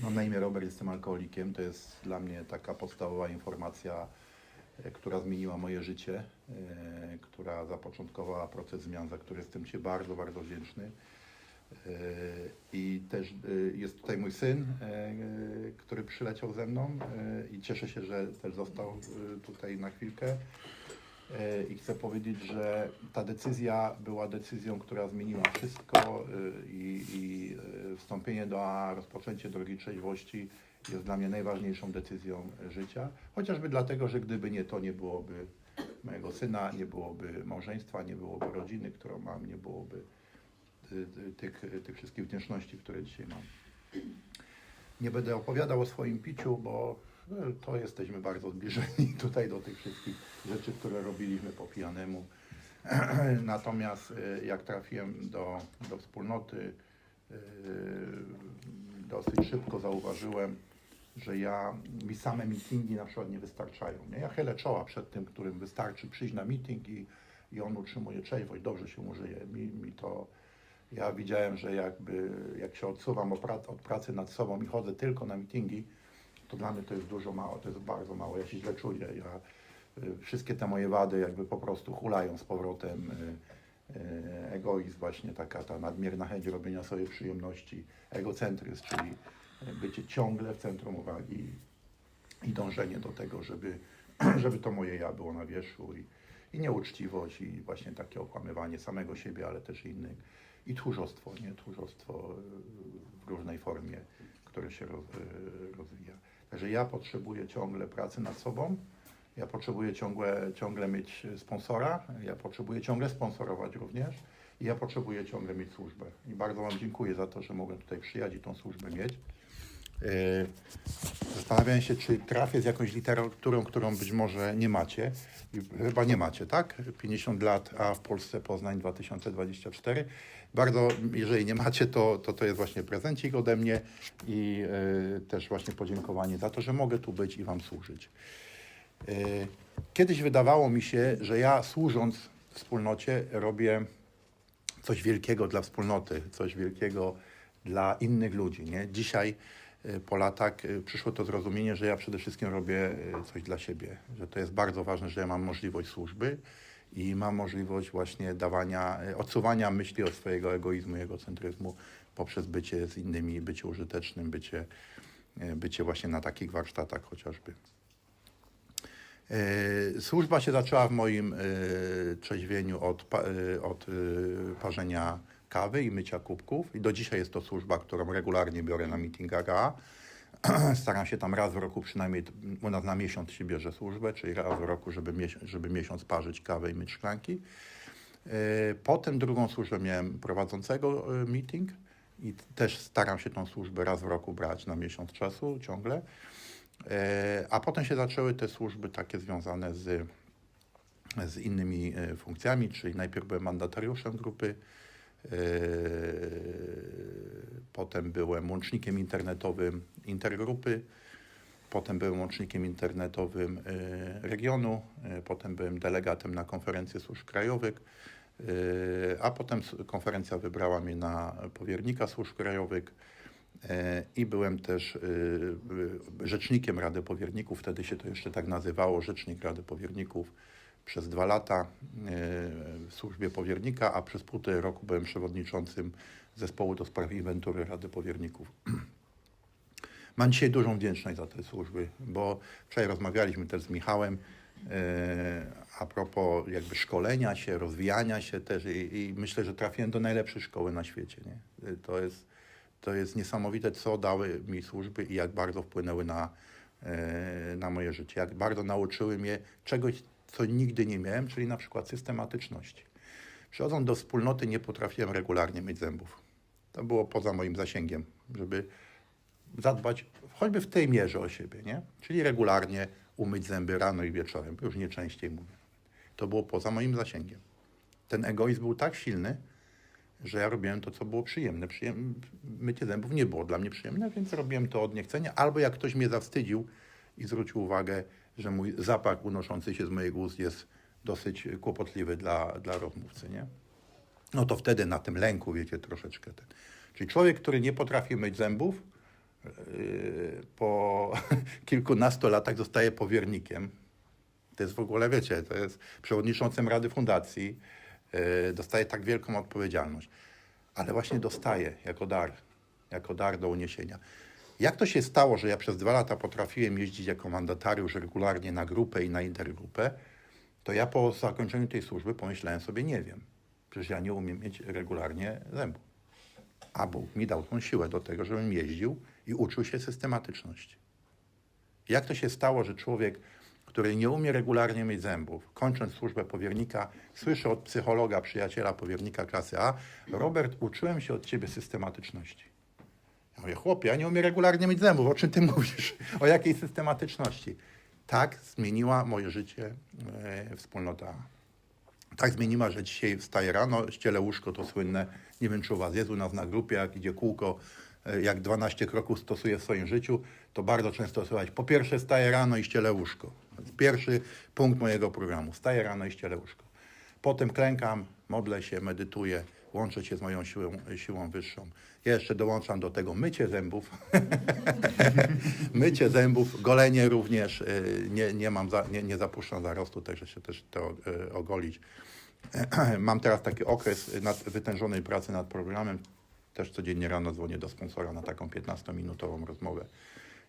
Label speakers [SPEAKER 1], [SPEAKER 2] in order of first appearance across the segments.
[SPEAKER 1] Mam na imię Robert, jestem alkoholikiem. To jest dla mnie taka podstawowa informacja, e, która zmieniła moje życie, e, która zapoczątkowała proces zmian, za który jestem Ci bardzo, bardzo wdzięczny. E, I też jest tutaj mój syn, który przyleciał ze mną i cieszę się, że też został tutaj na chwilkę. E, I chcę powiedzieć, że ta decyzja była decyzją, która zmieniła wszystko e, i, i e, wstąpienie do A, rozpoczęcie drogi trzeźwości jest dla mnie najważniejszą decyzją życia. Chociażby dlatego, że gdyby nie to, nie byłoby mojego syna, nie byłoby małżeństwa, nie byłoby rodziny, którą mam, nie byłoby tych, tych wszystkich wdzięczności, które dzisiaj mam. Nie będę opowiadał o swoim piciu, bo to jesteśmy bardzo zbliżeni tutaj do tych wszystkich rzeczy, które robiliśmy po pijanemu. Natomiast y, jak trafiłem do, do wspólnoty, y, dosyć szybko zauważyłem, że ja, mi same meetingi na przykład nie wystarczają. Nie? Ja chylę czoła przed tym, którym wystarczy przyjść na meeting i, i on utrzymuje trzeźwość, dobrze się użyje. Mi, mi to, ja widziałem, że jakby, jak się odsuwam od pracy nad sobą i chodzę tylko na meetingi, to dla mnie to jest dużo mało, to jest bardzo mało, ja się źle czuję. Ja, y, wszystkie te moje wady jakby po prostu hulają z powrotem. y, y, Egoizm właśnie, taka ta nadmierna chęć robienia sobie przyjemności, egocentryzm, czyli bycie ciągle w centrum uwagi i dążenie do tego, żeby, żeby to moje ja było na wierzchu i, i nieuczciwość i właśnie takie okłamywanie samego siebie, ale też innych i tchórzostwo, nie? Tchórzostwo w różnej formie, które się roz, rozwija. Także ja potrzebuję ciągle pracy nad sobą, ja potrzebuję ciągle, ciągle mieć sponsora, ja potrzebuję ciągle sponsorować również i ja potrzebuję ciągle mieć służbę. I bardzo Wam dziękuję za to, że mogłem tutaj przyjechać i tą służbę mieć. Yy, Zastanawiałem się, czy trafię z jakąś literaturą, którą być może nie macie. Chyba nie macie, tak? 50 lat, a w Polsce Poznań 2024. Bardzo, jeżeli nie macie, to to, to jest właśnie prezencik ode mnie i yy, też właśnie podziękowanie za to, że mogę tu być i Wam służyć. Yy, Kiedyś wydawało mi się, że ja służąc wspólnocie robię coś wielkiego dla wspólnoty, coś wielkiego dla innych ludzi. Nie? Dzisiaj y, po latach y, przyszło to zrozumienie, że ja przede wszystkim robię y, coś dla siebie, że to jest bardzo ważne, że ja mam możliwość służby i mam możliwość właśnie dawania, y, odsuwania myśli od swojego egoizmu egocentryzmu poprzez bycie z innymi, bycie użytecznym, bycie, y, bycie właśnie na takich warsztatach chociażby. Służba się zaczęła w moim trzeźwieniu od, od parzenia kawy i mycia kubków. I do dzisiaj jest to służba, którą regularnie biorę na meetingach AA. Staram się tam raz w roku, przynajmniej u nas na miesiąc się bierze służbę, czyli raz w roku, żeby, mies- żeby miesiąc parzyć kawę i myć szklanki. E, Potem drugą służbę miałem prowadzącego e, meeting i też staram się tą służbę raz w roku brać na miesiąc czasu ciągle. E, A potem się zaczęły te służby takie związane z, z innymi funkcjami, czyli najpierw byłem mandatariuszem grupy, potem byłem łącznikiem internetowym intergrupy, potem byłem łącznikiem internetowym e, regionu, e, potem byłem delegatem na konferencję służb krajowych, a potem konferencja wybrała mnie na powiernika służb krajowych. I byłem też rzecznikiem Rady Powierników, wtedy się to jeszcze tak nazywało, rzecznik Rady Powierników przez dwa lata y, w służbie powiernika, a przez półtorej roku byłem przewodniczącym zespołu do spraw inwentury Rady Powierników. Mam dzisiaj dużą wdzięczność za te służby, bo wczoraj rozmawialiśmy też z Michałem e, a propos jakby szkolenia się, rozwijania się też i, i myślę, że trafiłem do najlepszej szkoły na świecie. Nie? E, To, jest, to jest niesamowite, co dały mi służby i jak bardzo wpłynęły na, e, na moje życie. Jak bardzo nauczyły mnie czegoś, co nigdy nie miałem, czyli na przykład systematyczności. Przychodząc do wspólnoty nie potrafiłem regularnie myć zębów. To było poza moim zasięgiem, żeby zadbać choćby w tej mierze o siebie, nie? Czyli regularnie umyć zęby rano i wieczorem, już nie częściej mówię. To było poza moim zasięgiem. Ten egoizm był tak silny, że ja robiłem to, co było przyjemne. Przyjem... Mycie zębów nie było dla mnie przyjemne, więc robiłem to od niechcenia. Albo jak ktoś mnie zawstydził i zwrócił uwagę, że mój zapach unoszący się z moich ust jest dosyć kłopotliwy dla, dla rozmówcy, nie? No to wtedy na tym lęku, wiecie, troszeczkę ten. Czyli człowiek, który nie potrafi myć zębów, yy, po kilkunastu latach zostaje powiernikiem. To jest w ogóle, wiecie, to jest przewodniczącym Rady Fundacji, yy, dostaje tak wielką odpowiedzialność. Ale właśnie dostaje jako dar, jako dar do uniesienia. Jak to się stało, że ja przez dwa lata potrafiłem jeździć jako mandatariusz regularnie na grupę i na intergrupę, to ja po zakończeniu tej służby pomyślałem sobie, nie wiem, przecież ja nie umiem mieć regularnie zębów. A Bóg mi dał tą siłę do tego, żebym jeździł i uczył się systematyczności. Jak to się stało, że człowiek, który nie umie regularnie myć zębów, kończąc służbę powiernika, słyszy od psychologa, przyjaciela powiernika klasy A, Robert, uczyłem się od ciebie systematyczności. Ja mówię, chłopie, ja nie umiem regularnie myć zębów, o czym ty mówisz? O jakiej systematyczności? Tak zmieniła moje życie e, wspólnota. Tak zmieniła, że dzisiaj wstaję rano, ścielę łóżko, to słynne, nie wiem czy u was jest, u nas na grupie, jak idzie kółko, e, jak 12 kroków stosuję w swoim życiu, to bardzo często słychać, po pierwsze staję rano i ścielę łóżko. Pierwszy punkt mojego programu, staję rano i ścielę łóżko. Potem klękam, modlę się, medytuję, łączę się z moją siłą, siłą wyższą. Ja jeszcze dołączam do tego mycie zębów. mycie zębów, golenie również. y, Nie, nie, mam za, nie, nie zapuszczam zarostu, także się też to y, ogolić. Mam teraz taki okres nad, wytężonej pracy nad programem. Też codziennie rano dzwonię do sponsora na taką 15-minutową rozmowę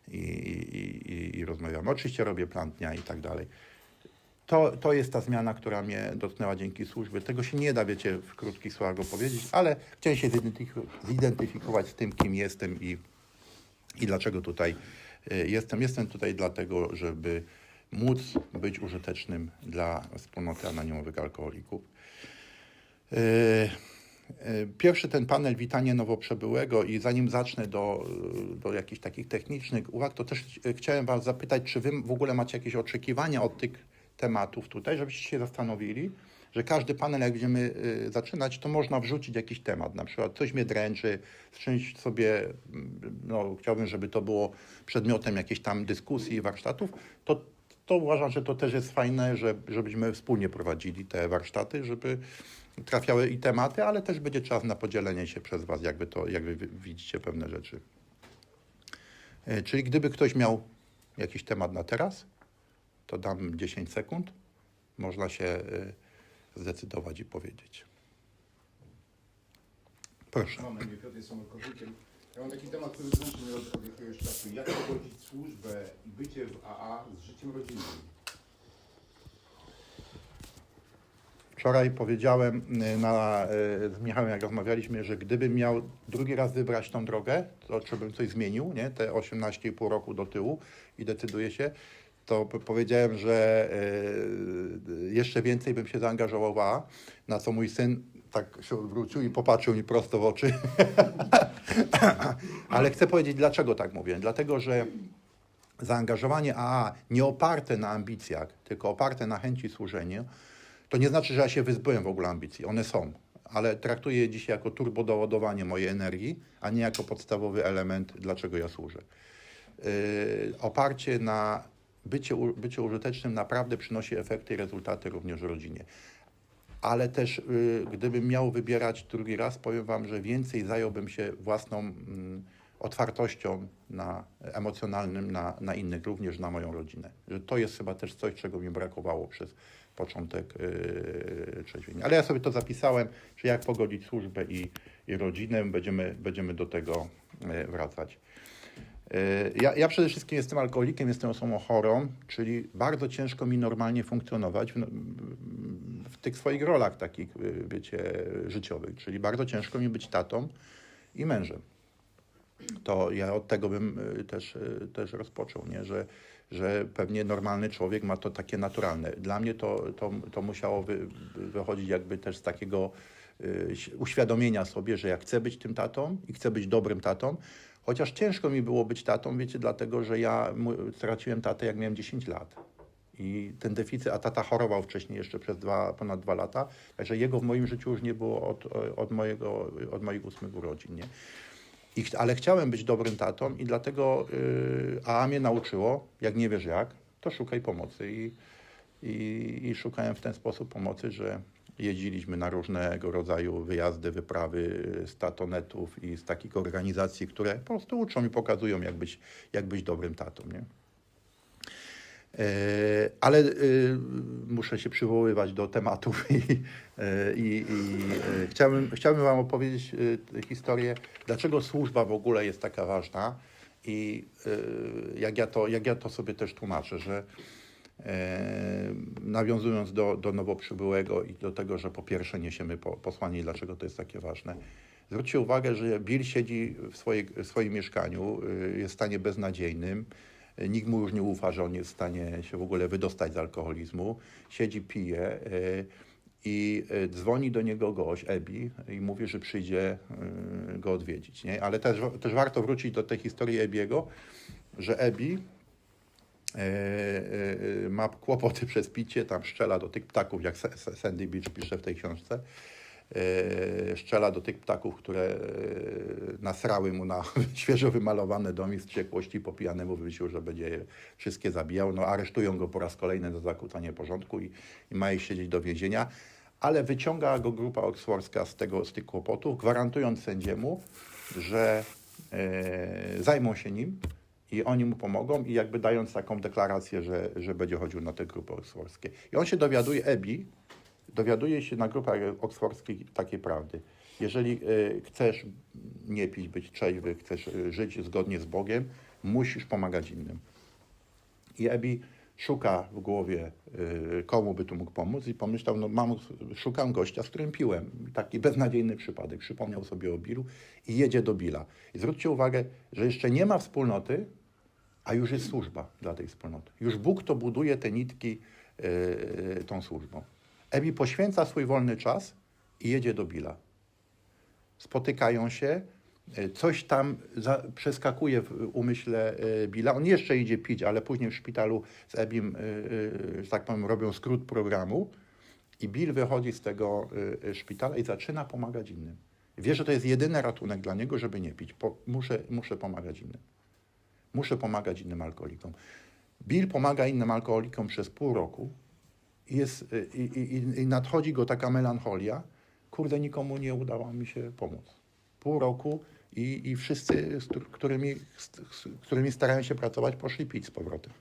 [SPEAKER 1] i, i, i, i rozmawiam. Oczywiście robię plan dnia i tak dalej. To, to jest ta zmiana, która mnie dotknęła dzięki służbie. Tego się nie da, wiecie, w krótkich słowach opowiedzieć, ale chciałem się zidentyfikować- z tym, kim jestem i, i dlaczego tutaj y, jestem. Jestem tutaj dlatego, żeby móc być użytecznym dla wspólnoty anonimowych alkoholików. Y, y, Pierwszy ten panel witanie nowoprzybyłego i zanim zacznę do, do jakichś takich technicznych uwag, to też chciałem Was zapytać, czy Wy w ogóle macie jakieś oczekiwania od tych tematów tutaj, żebyście się zastanowili, że każdy panel, jak będziemy y, zaczynać, to można wrzucić jakiś temat, na przykład coś mnie dręczy, z czymś sobie, mm, no chciałbym, żeby to było przedmiotem jakiejś tam dyskusji warsztatów, to, to uważam, że to też jest fajne, że, żebyśmy wspólnie prowadzili te warsztaty, żeby trafiały i tematy, ale też będzie czas na podzielenie się przez Was, jakby to, jak Wy wy widzicie pewne rzeczy. E, Czyli gdyby ktoś miał jakiś temat na teraz, to dam 10 sekund. Można się y, zdecydować i powiedzieć. Proszę.
[SPEAKER 2] Mam Piotr, alkoholikiem. Ja mam taki temat, który dręczy mnie od, od jakiegoś czasu. Jak pogodzić służbę i bycie w AA z życiem rodzinnym?
[SPEAKER 1] Wczoraj powiedziałem y, na, y, z Michałem, jak rozmawialiśmy, że gdybym miał drugi raz wybrać tą drogę, to czy bym coś zmienił, nie? te 18,5 roku do tyłu i decyduję się, to powiedziałem, że y, jeszcze więcej bym się zaangażował w AA, na co mój syn tak się odwrócił i popatrzył mi prosto w oczy. Ale chcę powiedzieć, dlaczego tak mówię. Dlatego, że zaangażowanie AA nie oparte na ambicjach, tylko oparte na chęci służenia, to nie znaczy, że ja się wyzbyłem w ogóle ambicji. One są, ale traktuję je dzisiaj jako turbodoładowanie mojej energii, a nie jako podstawowy element, dlaczego ja służę. Yy, oparcie na bycie, bycie użytecznym naprawdę przynosi efekty i rezultaty również rodzinie. Ale też, y, gdybym miał wybierać drugi raz, powiem Wam, że więcej zająłbym się własną mm, otwartością na, emocjonalnym na, na innych, również na moją rodzinę. Że to jest chyba też coś, czego mi brakowało przez początek yy, trzeźwienia. Ale ja sobie to zapisałem, że jak pogodzić służbę i, i rodzinę, będziemy, będziemy do tego yy, wracać. Yy, Ja, ja przede wszystkim jestem alkoholikiem, jestem osobą chorą, czyli bardzo ciężko mi normalnie funkcjonować w, w tych swoich rolach takich, wiecie, życiowych. Czyli bardzo ciężko mi być tatą i mężem. To ja od tego bym y, też, y, też rozpoczął, nie? Że, że pewnie normalny człowiek ma to takie naturalne. Dla mnie to, to, to musiało wy, wychodzić jakby też z takiego y, uświadomienia sobie, że ja chcę być tym tatą i chcę być dobrym tatą, chociaż ciężko mi było być tatą, wiecie, dlatego, że ja straciłem tatę jak miałem 10 lat. I ten deficyt, a tata chorował wcześniej jeszcze przez dwa, ponad dwa lata, także jego w moim życiu już nie było od, od, mojego, od moich ósmych urodzin. Nie? I, ale chciałem być dobrym tatą i dlatego yy, AA mnie nauczyło, jak nie wiesz jak, to szukaj pomocy. I, i, I szukałem w ten sposób pomocy, że, Jeździliśmy na różnego rodzaju wyjazdy, wyprawy z tatonetów i z takich organizacji, które po prostu uczą i pokazują, jak być, jak być dobrym tatą. Nie? E, Ale e, muszę się przywoływać do tematów i, e, i, i e, chciałbym, chciałbym Wam opowiedzieć historię, dlaczego służba w ogóle jest taka ważna i jak ja to, jak ja to sobie też tłumaczę, że nawiązując do, do nowo przybyłego i do tego, że po pierwsze niesiemy po, posłanie i dlaczego to jest takie ważne. Zwróćcie uwagę, że Bill siedzi w, swojej, w swoim mieszkaniu, y, jest w stanie beznadziejnym. Nikt mu już nie ufa, że on jest w stanie się w ogóle wydostać z alkoholizmu. Siedzi, pije y, i y, dzwoni do niego gość, Ebi, i mówi, że przyjdzie go odwiedzić. Nie? Ale też, też warto wrócić do tej historii Ebiego, że Ebi e, e, ma kłopoty przez picie, tam szczela do tych ptaków, jak Sa- Sa- Sandy Beach pisze w tej książce. E, Szczela do tych ptaków, które e, nasrały mu na świeżo wymalowane domy z wściekłości po pijanemu że będzie je wszystkie zabijał. No aresztują go po raz kolejny za zakłócanie porządku i, i ma iść siedzieć do więzienia. Ale wyciąga go grupa oksfordzka z, tego, z tych kłopotów, gwarantując sędziemu, że e, zajmą się nim i oni mu pomogą i jakby dając taką deklarację, że, że będzie chodził na te grupy oksfordzkie. I on się dowiaduje, Ebi, dowiaduje się na grupach oksfordzkich takiej prawdy. Jeżeli e, chcesz nie pić, być trzeźwy, chcesz e, żyć zgodnie z Bogiem, musisz pomagać innym. I Ebi szuka w głowie, y, komu by tu mógł pomóc i pomyślał, no mam, szukam gościa, z którym piłem. Taki beznadziejny przypadek. Przypomniał sobie o Billu i jedzie do Billa. I zwróćcie uwagę, że jeszcze nie ma wspólnoty, a już jest służba dla tej wspólnoty. Już Bóg to buduje te nitki y, tą służbą. Ebi poświęca swój wolny czas i jedzie do Billa spotykają się, e, coś tam za, przeskakuje w umyśle e, Billa. On jeszcze idzie pić, ale później w szpitalu z Ebim, że tak powiem, robią skrót programu i Bill wychodzi z tego szpitala i zaczyna pomagać innym. Wie, że to jest jedyny ratunek dla niego, żeby nie pić. Po, muszę, muszę pomagać innym. Muszę pomagać innym alkoholikom. Bill pomaga innym alkoholikom przez pół roku i, jest, y, i, i, i- nadchodzi go taka melancholia, kurde, nikomu nie udało mi się pomóc. Pół roku i, i wszyscy, z któ- którymi, z, którymi starałem się pracować, poszli pić z powrotem.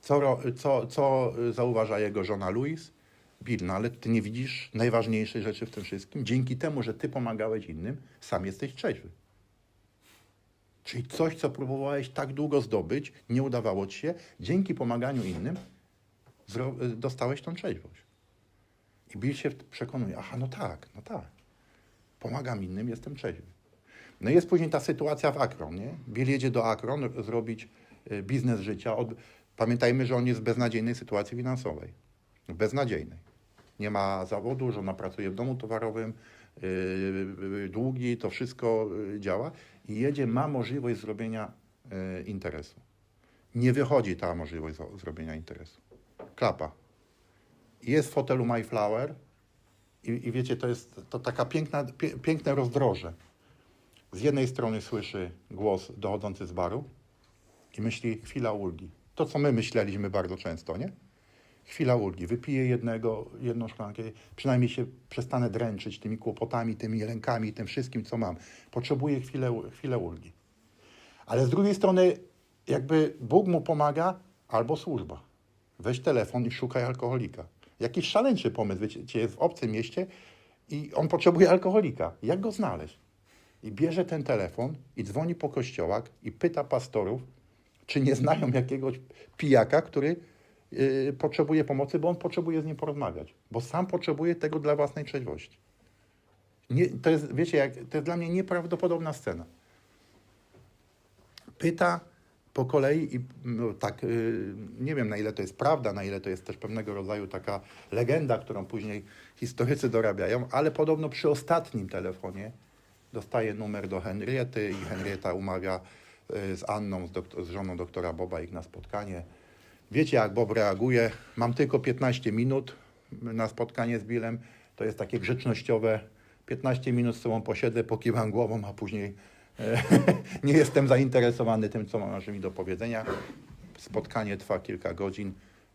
[SPEAKER 1] Co, co, co zauważa jego żona Louise? Bill, no ale ty nie widzisz najważniejszej rzeczy w tym wszystkim? Dzięki temu, że ty pomagałeś innym, sam jesteś trzeźwy. Czyli coś, co próbowałeś tak długo zdobyć, nie udawało ci się, dzięki pomaganiu innym y, dostałeś tą trzeźwość. I Bill się przekonuje, aha, no tak, no tak. Pomagam innym, jestem trzeźwy. No i jest później ta sytuacja w Akron, nie? Bill jedzie do Akron zrobić y, biznes życia. Pamiętajmy, że on jest w beznadziejnej sytuacji finansowej. Beznadziejnej. Nie ma zawodu, żona pracuje w domu towarowym, yy, yy, długi, to wszystko działa. I jedzie, ma możliwość zrobienia yy, interesu. Nie wychodzi ta możliwość zrobienia interesu. Klapa. Jest w fotelu Mayflower i, i wiecie, to jest to taka piękna, pie, piękne rozdroże. Z jednej strony słyszy głos dochodzący z baru i myśli chwila ulgi. To, co my myśleliśmy bardzo często, nie? Chwila ulgi. Wypiję jednego, jedną szklankę, przynajmniej się przestanę dręczyć tymi kłopotami, tymi lękami, tym wszystkim, co mam. Potrzebuję chwilę, chwilę ulgi. Ale z drugiej strony, jakby Bóg mu pomaga, albo służba. Weź telefon i szukaj alkoholika. Jakiś szaleńczy pomysł, wiecie, jest w obcym mieście i on potrzebuje alkoholika. Jak go znaleźć? I bierze ten telefon i dzwoni po kościołach i pyta pastorów, czy nie znają jakiegoś pijaka, który yy, potrzebuje pomocy, bo on potrzebuje z nim porozmawiać. Bo sam potrzebuje tego dla własnej trzeźwości. Nie, to jest, wiecie, jak, to jest dla mnie nieprawdopodobna scena. Pyta po kolei i no, tak, yy, nie wiem na ile to jest prawda, na ile to jest też pewnego rodzaju taka legenda, którą później historycy dorabiają, ale podobno przy ostatnim telefonie dostaje numer do Henriety i Henrieta umawia y, z Anną, z, doktor, z żoną doktora Boba ich na spotkanie. Wiecie, jak Bob reaguje. Mam tylko 15 minut na spotkanie z Billem. To jest takie grzecznościowe. 15 minut z sobą posiedzę, pokiwam głową, a później e, nie jestem zainteresowany tym, co masz mi do powiedzenia. Spotkanie trwa kilka godzin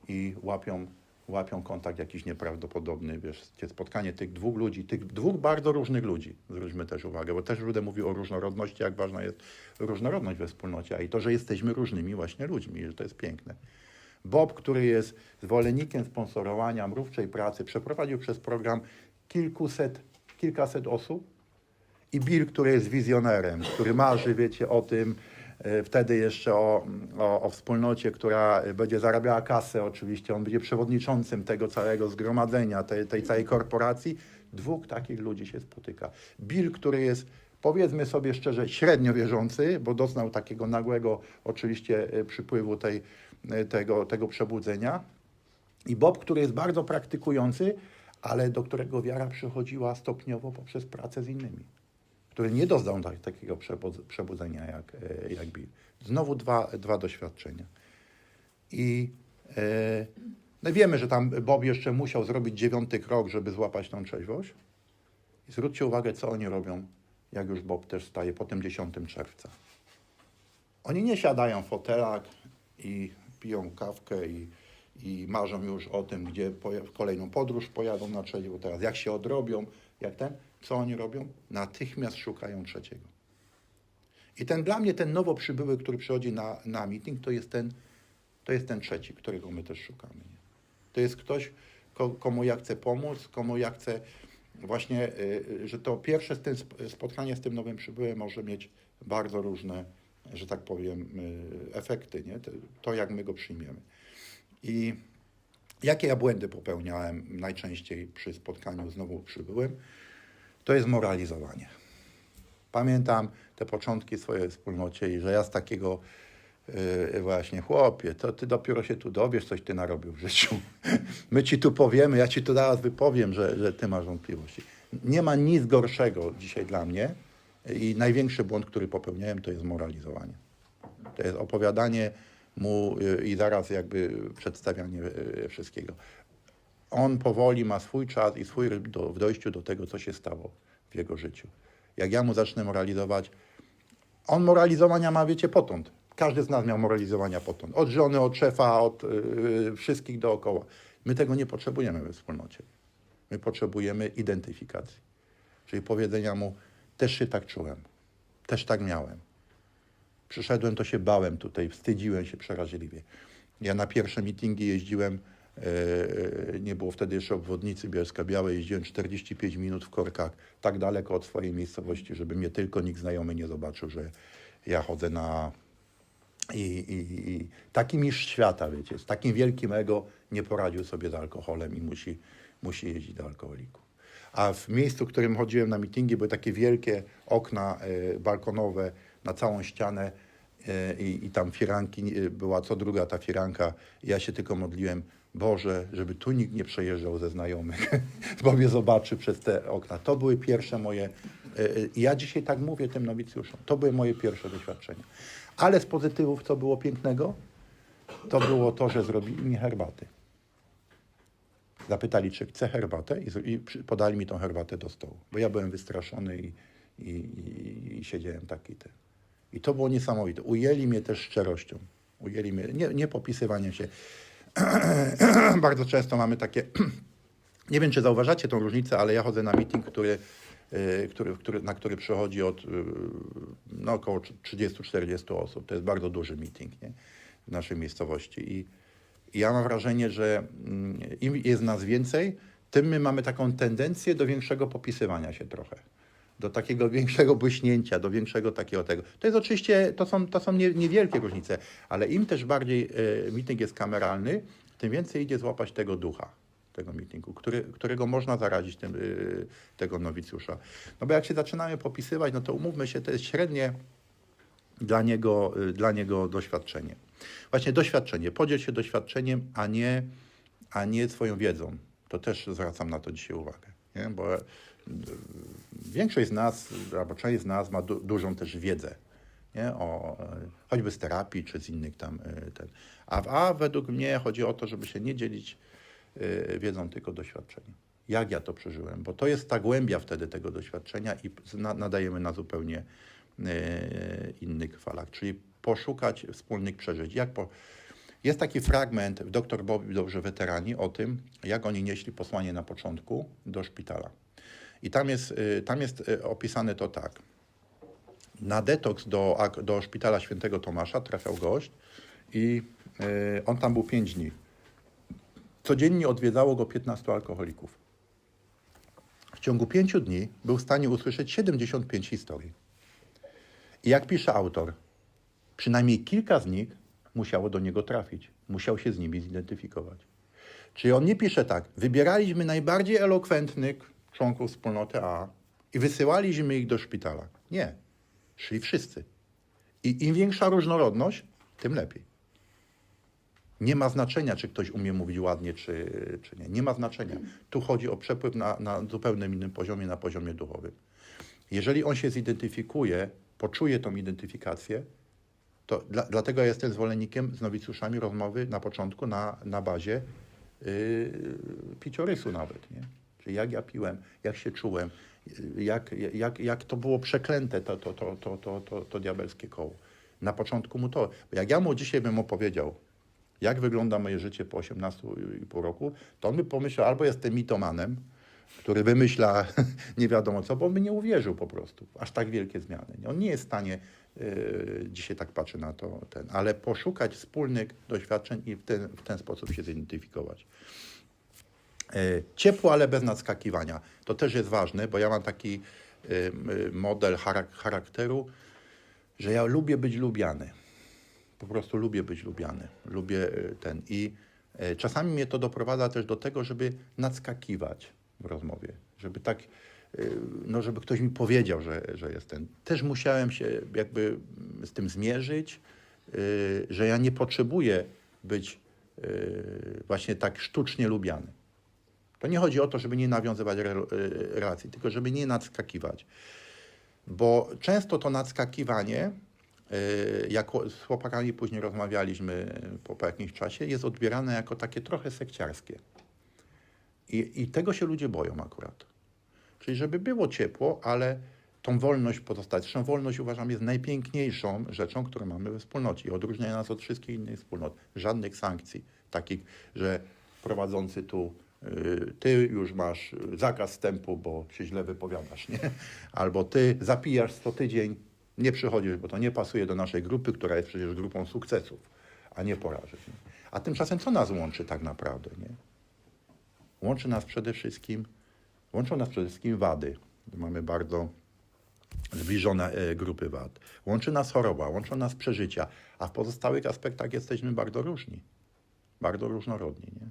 [SPEAKER 1] i łapią, łapią kontakt jakiś nieprawdopodobny, wiesz, spotkanie tych dwóch ludzi, tych dwóch bardzo różnych ludzi, zwróćmy też uwagę, bo też będę mówił o różnorodności, jak ważna jest różnorodność we wspólnocie, a i to, że jesteśmy różnymi właśnie ludźmi, że to jest piękne. Bob, który jest zwolennikiem sponsorowania mrówczej pracy, przeprowadził przez program kilkuset, kilkaset osób, i Bill, który jest wizjonerem, który marzy, wiecie, o tym, e, wtedy jeszcze o, o, o wspólnocie, która będzie zarabiała kasę oczywiście, on będzie przewodniczącym tego całego zgromadzenia, tej, tej całej korporacji. Dwóch takich ludzi się spotyka. Bill, który jest, powiedzmy sobie szczerze, średnio wierzący, bo doznał takiego nagłego oczywiście e, przypływu tej, tego, tego przebudzenia. I Bob, który jest bardzo praktykujący, ale do którego wiara przychodziła stopniowo poprzez pracę z innymi który nie doznał tak, takiego przebudz- przebudzenia jak, e, jak Bill. Znowu dwa, dwa doświadczenia. I e, no wiemy, że tam Bob jeszcze musiał zrobić dziewiąty krok, żeby złapać tą trzeźwość. I zwróćcie uwagę, co oni robią, jak już Bob też staje po tym 10 czerwca. Oni nie siadają w fotelach i piją kawkę i, i marzą już o tym, gdzie poja- kolejną podróż pojadą na trzeźwo teraz, jak się odrobią, jak ten. Co oni robią? Natychmiast szukają trzeciego. I ten dla mnie, ten nowo przybyły, który przychodzi na, na meeting, to jest, ten, to jest ten trzeci, którego my też szukamy. Nie? To jest ktoś, ko, komu ja chcę pomóc, komu ja chcę właśnie, y, y, że to pierwsze z tym sp- spotkanie z tym nowym przybyłym może mieć bardzo różne, że tak powiem, y, efekty, nie? To, jak my go przyjmiemy. I jakie ja błędy popełniałem najczęściej przy spotkaniu z nową przybyłym? To jest moralizowanie. Pamiętam te początki swojej wspólnocie i że ja z takiego yy, właśnie chłopie, to ty dopiero się tu dowiesz, coś ty narobił w życiu. My ci tu powiemy, ja ci tu zaraz wypowiem, że, że ty masz wątpliwości. Nie ma nic gorszego dzisiaj dla mnie i największy błąd, który popełniałem, to jest moralizowanie. To jest opowiadanie mu yy, i zaraz jakby przedstawianie yy, wszystkiego on powoli ma swój czas i swój rytm do, w dojściu do tego, co się stało w jego życiu. Jak ja mu zacznę moralizować, on moralizowania ma, wiecie, potąd. Każdy z nas miał moralizowania potąd. Od żony, od szefa, od yy, wszystkich dookoła. My tego nie potrzebujemy we wspólnocie. My potrzebujemy identyfikacji. Czyli powiedzenia mu, też się tak czułem, też tak miałem. Przyszedłem, to się bałem tutaj, wstydziłem się przeraźliwie. Ja na pierwsze meetingi jeździłem, e, nie było wtedy jeszcze obwodnicy Bielska Białej, jeździłem 45 minut w korkach, tak daleko od swojej miejscowości, żeby mnie tylko nikt znajomy nie zobaczył, że ja chodzę na... I, i, i taki mistrz świata, wiecie, z takim wielkim ego nie poradził sobie z alkoholem i musi, musi jeździć do alkoholików. A w miejscu, w którym chodziłem na mityngi, były takie wielkie okna e, balkonowe na całą ścianę e, i, i tam firanki, była co druga ta firanka. Ja się tylko modliłem, Boże, żeby tu nikt nie przejeżdżał ze znajomych, bo mnie zobaczy przez te okna. To były pierwsze moje, e, ja dzisiaj tak mówię tym nowicjuszom, to były moje pierwsze doświadczenia. Ale z pozytywów, co było pięknego, to było to, że zrobili mi herbaty. Zapytali, czy chcę herbatę i, podali mi tą herbatę do stołu, bo ja byłem wystraszony i, i, i, i siedziałem taki ten. I to było niesamowite. Ujęli mnie też szczerością. Ujęli mnie, nie, nie się. Bardzo często mamy takie, nie wiem czy zauważacie tą różnicę, ale ja chodzę na meeting, który, y, który, który, na który przychodzi od y, no, około 30-40 osób. To jest bardzo duży meeting nie? w naszej miejscowości. I ja mam wrażenie, że mm, im jest nas więcej, tym my mamy taką tendencję do większego popisywania się trochę. Do takiego większego błyśnięcia, do większego takiego tego. To jest oczywiście, to są, to są nie, niewielkie różnice, ale im też bardziej e, jest kameralny, tym więcej idzie złapać tego ducha, tego meetingu, który, którego można zarazić tym, e, tego nowicjusza. No bo jak się zaczynamy popisywać, no to umówmy się, to jest średnie dla niego, y, dla niego doświadczenie. Właśnie doświadczenie, podziel się doświadczeniem, a nie, a nie swoją wiedzą. To też zwracam na to dzisiaj uwagę. Nie? Bo y, większość z nas, albo część z nas ma du dużą też wiedzę. Nie? O, y, choćby z terapii, czy z innych tam. y, Ten. A, a według mnie chodzi o to, żeby się nie dzielić wiedzą, tylko doświadczeniem. Jak ja to przeżyłem? Bo to jest ta głębia wtedy tego doświadczenia i nadajemy na zupełnie e, innych falach, czyli poszukać wspólnych przeżyć. Jak po, Jest taki fragment Dr Bobby Dobrze Weterani o tym, jak oni nieśli posłanie na początku do szpitala. I tam jest, y, tam jest y, opisane to tak. Na detoks do, do szpitala świętego Tomasza trafiał gość i y, on tam był 5 dni. Codziennie odwiedzało go 15 alkoholików. W ciągu 5 dni był w stanie usłyszeć 75 historii. I jak pisze autor, przynajmniej kilka z nich musiało do niego trafić. Musiał się z nimi zidentyfikować. Czyli on nie pisze tak, wybieraliśmy najbardziej elokwentnych członków wspólnoty A i wysyłaliśmy ich do szpitala. Nie. Szli wszyscy. I im większa różnorodność, tym lepiej. Nie ma znaczenia, czy ktoś umie mówić ładnie, czy, czy nie. Nie ma znaczenia. Tu chodzi o przepływ na, na zupełnie innym poziomie, na poziomie duchowym. Jeżeli on się zidentyfikuje, poczuje tą identyfikację, to dla, dlatego jestem zwolennikiem z nowicjuszami rozmowy na początku na, na bazie yy, piciorysu nawet, nie? Czyli jak ja piłem, jak się czułem, yy, jak, jak, jak to było przeklęte to, to, to, to, to, to, to diabelskie koło. Na początku mu to, jak ja mu dzisiaj bym opowiedział, jak wygląda moje życie po 18,5 roku, to on by pomyślał, albo jestem mitomanem, który wymyśla nie wiadomo co, bo on by nie uwierzył po prostu. Aż tak wielkie zmiany. On nie jest w stanie, yy, dzisiaj tak patrzy na to, ten, ale poszukać wspólnych doświadczeń i w ten, w ten sposób się zidentyfikować. Yy, Ciepło, ale bez nadskakiwania. To też jest ważne, bo ja mam taki yy, model charak- charakteru, że ja lubię być lubiany. Po prostu lubię być lubiany. Lubię ten. I czasami mnie to doprowadza też do tego, żeby nadskakiwać w rozmowie. Żeby tak, y, no żeby ktoś mi powiedział, że, że jest ten. Też musiałem się jakby z tym zmierzyć, y, że ja nie potrzebuję być y, właśnie tak sztucznie lubiany. To nie chodzi o to, żeby nie nawiązywać re- relacji, tylko żeby nie nadskakiwać. Bo często to nadskakiwanie, jak z chłopakami później rozmawialiśmy po, po jakimś czasie, jest odbierane jako takie trochę sekciarskie. I, I tego się ludzie boją akurat. Czyli żeby było ciepło, ale tą wolność pozostać. Zresztą wolność uważam jest najpiękniejszą rzeczą, którą mamy we wspólnocie i odróżnia nas od wszystkich innych wspólnot. Żadnych sankcji, takich, że prowadzący tu y, ty już masz y, zakaz wstępu, bo się źle wypowiadasz, nie? Albo ty zapijasz co tydzień, nie przychodzisz, bo to nie pasuje do naszej grupy, która jest przecież grupą sukcesów, a nie porażek. Nie? A tymczasem co nas łączy tak naprawdę, nie? Łączy nas przede wszystkim, łączą nas przede wszystkim wady. Mamy bardzo zbliżone e, grupy wad. Łączy nas choroba, łączą nas przeżycia, a w pozostałych aspektach jesteśmy bardzo różni. Bardzo różnorodni. Nie?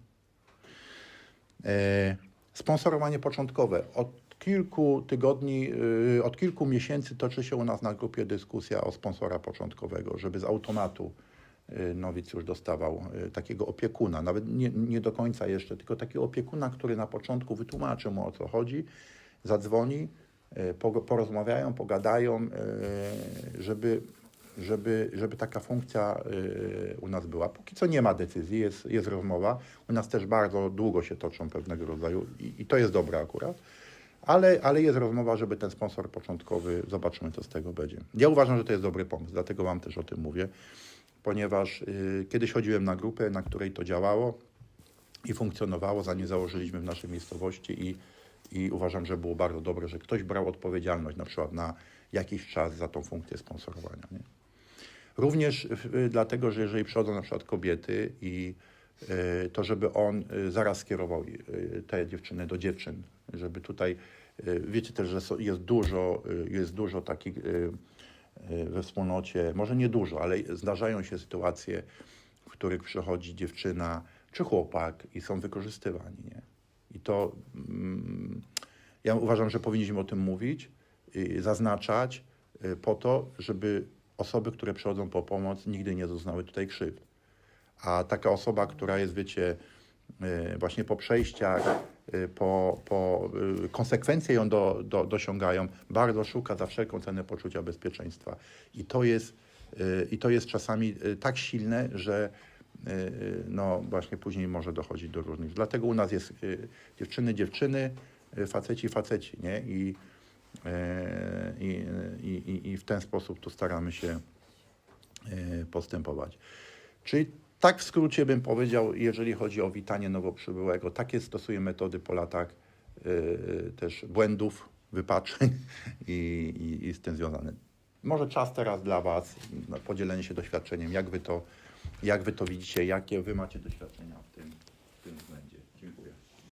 [SPEAKER 1] E, sponsorowanie początkowe. Od kilku tygodni, y, od kilku miesięcy toczy się u nas na grupie dyskusja o sponsora początkowego, żeby z automatu nowicjusz dostawał y, takiego opiekuna, nawet nie, nie do końca jeszcze, tylko takiego opiekuna, który na początku wytłumaczy mu o co chodzi, zadzwoni, y, porozmawiają, pogadają, y, żeby, żeby, żeby taka funkcja y, u nas była. Póki co nie ma decyzji, jest, jest rozmowa. U nas też bardzo długo się toczą pewnego rodzaju i, i to jest dobre akurat. Ale, ale jest rozmowa, żeby ten sponsor początkowy, zobaczymy co z tego będzie. Ja uważam, że to jest dobry pomysł, dlatego Wam też o tym mówię, ponieważ y, kiedyś chodziłem na grupę, na której to działało i funkcjonowało, zanim założyliśmy w naszej miejscowości i, i uważam, że było bardzo dobre, że ktoś brał odpowiedzialność na przykład na jakiś czas za tą funkcję sponsorowania. Nie? Również y, dlatego, że jeżeli przychodzą na przykład kobiety i y, to żeby on y, zaraz skierował y, te dziewczyny do dziewczyn, żeby tutaj, y, wiecie też, że jest dużo, y, jest dużo takich y, y, we wspólnocie, może nie dużo, ale zdarzają się sytuacje, w których przychodzi dziewczyna czy chłopak i są wykorzystywani, nie? I to mm, ja uważam, że powinniśmy o tym mówić, y, zaznaczać y, po to, żeby osoby, które przychodzą po pomoc, nigdy nie doznały tutaj krzywd. A taka osoba, która jest, wiecie, y, właśnie po przejściach, y, po, po y, konsekwencje ją do, do, dosiągają, bardzo szuka za wszelką cenę poczucia bezpieczeństwa. I to jest, y, i to jest czasami y, tak silne, że y, y, no właśnie później może dochodzić do różnych. Dlatego u nas jest y, dziewczyny, dziewczyny, y, faceci, faceci, nie? I, i, i, i- w ten sposób tu staramy się postępować. Czyli tak w skrócie bym powiedział, jeżeli chodzi o witanie nowo przybyłego, takie stosuję metody po latach yy, też błędów, wypaczeń i, i, i z tym związane. Może czas teraz dla Was na podzielenie się doświadczeniem, jak Wy to, jak wy to widzicie, jakie Wy macie doświadczenia w tym,